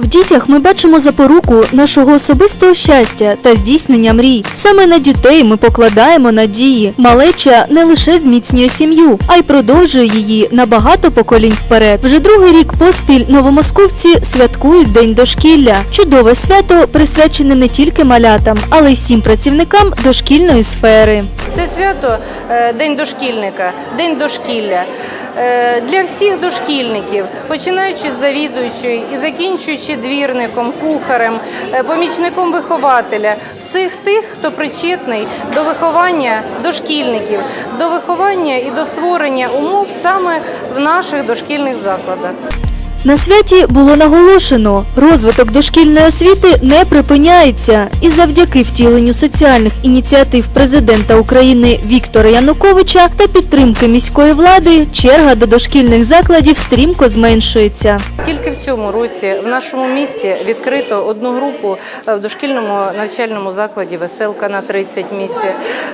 В дітях ми бачимо запоруку нашого особистого щастя та здійснення мрій. Саме на дітей ми покладаємо надії. Малеча не лише зміцнює сім'ю, а й продовжує її на багато поколінь вперед. Вже другий рік поспіль новомосковці святкують День дошкілля. Чудове свято присвячене не тільки малятам, але й всім працівникам дошкільної сфери. Це свято е, День дошкільника, День дошкілля. Е, Для всіх дошкільників, починаючи з завідуючої і закінчуючи двірником, кухарем, е, помічником вихователя, всіх тих, хто причетний до виховання дошкільників, до виховання і до створення умов саме в наших дошкільних закладах. На святі було наголошено, розвиток дошкільної освіти не припиняється, і завдяки втіленню соціальних ініціатив президента України Віктора Януковича та підтримки міської влади черга до дошкільних закладів стрімко зменшується. Тільки в цьому році в нашому місті відкрито одну групу е, в дошкільному навчальному закладі Веселка на 30 місць.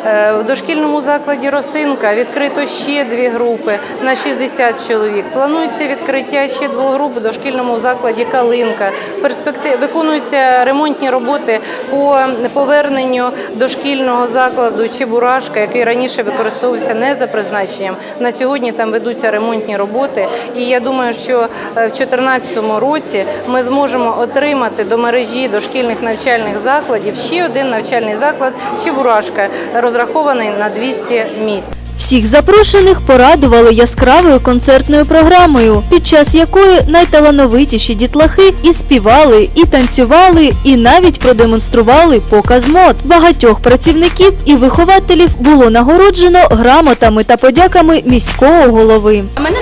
Е, В дошкільному закладі Росинка відкрито ще дві групи на 60 чоловік. Планується відкриття ще двох груп в дошкільному закладі Калинка. Перспектив виконуються ремонтні роботи по поверненню дошкільного закладу Чебурашка, який раніше використовувався не за призначенням. На сьогодні там ведуться ремонтні роботи. І я думаю, що е, в 2014 році ми зможемо отримати до мережі дошкільних навчальних закладів ще один навчальний заклад Чебурашка, розрахований на 200 місць. Всіх запрошених порадували яскравою концертною програмою, під час якої найталановитіші дітлахи і співали, і танцювали, і навіть продемонстрували показ мод. Багатьох працівників і вихователів було нагороджено грамотами та подяками міського голови. Мене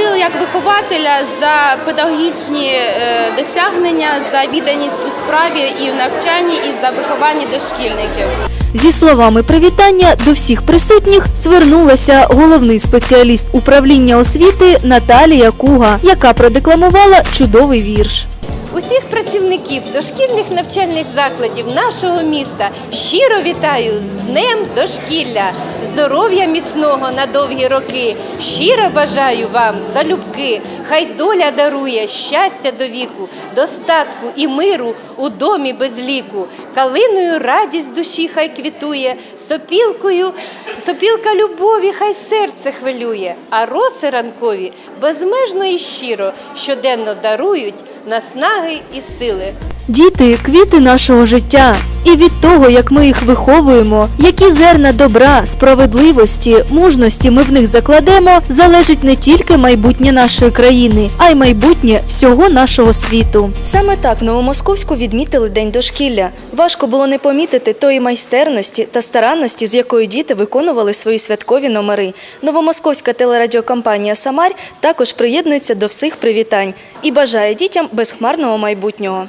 нагородили як вихователя за педагогічні е, досягнення, за відданість у справі і в навчанні, і за виховання дошкільників. Зі словами привітання до всіх присутніх звернулася головний спеціаліст управління освіти Наталія Куга, яка продекламувала чудовий вірш. Усіх працівників дошкільних навчальних закладів нашого міста щиро вітаю з Днем дошкілля, здоров'я міцного на довгі роки. Щиро бажаю вам залюбки. Хай доля дарує щастя до віку, достатку і миру у домі без ліку. Калиною радість душі хай квітує, сопілкою, сопілка любові хай серце хвилює, а роси ранкові безмежно і щиро щоденно дарують наснаги і сили. Діти квіти нашого життя. І від того, як ми їх виховуємо, які зерна добра, справедливості, мужності ми в них закладемо, залежить не тільки майбутнє нашої країни, а й майбутнє всього нашого світу. Саме так в Новомосковську відмітили День дошкілля. Важко було не помітити тої майстерності та старанності, з якою діти виконували свої святкові номери. Новомосковська телерадіокомпанія Самарь також приєднується до всіх привітань і бажає дітям безхмарного майбутнього.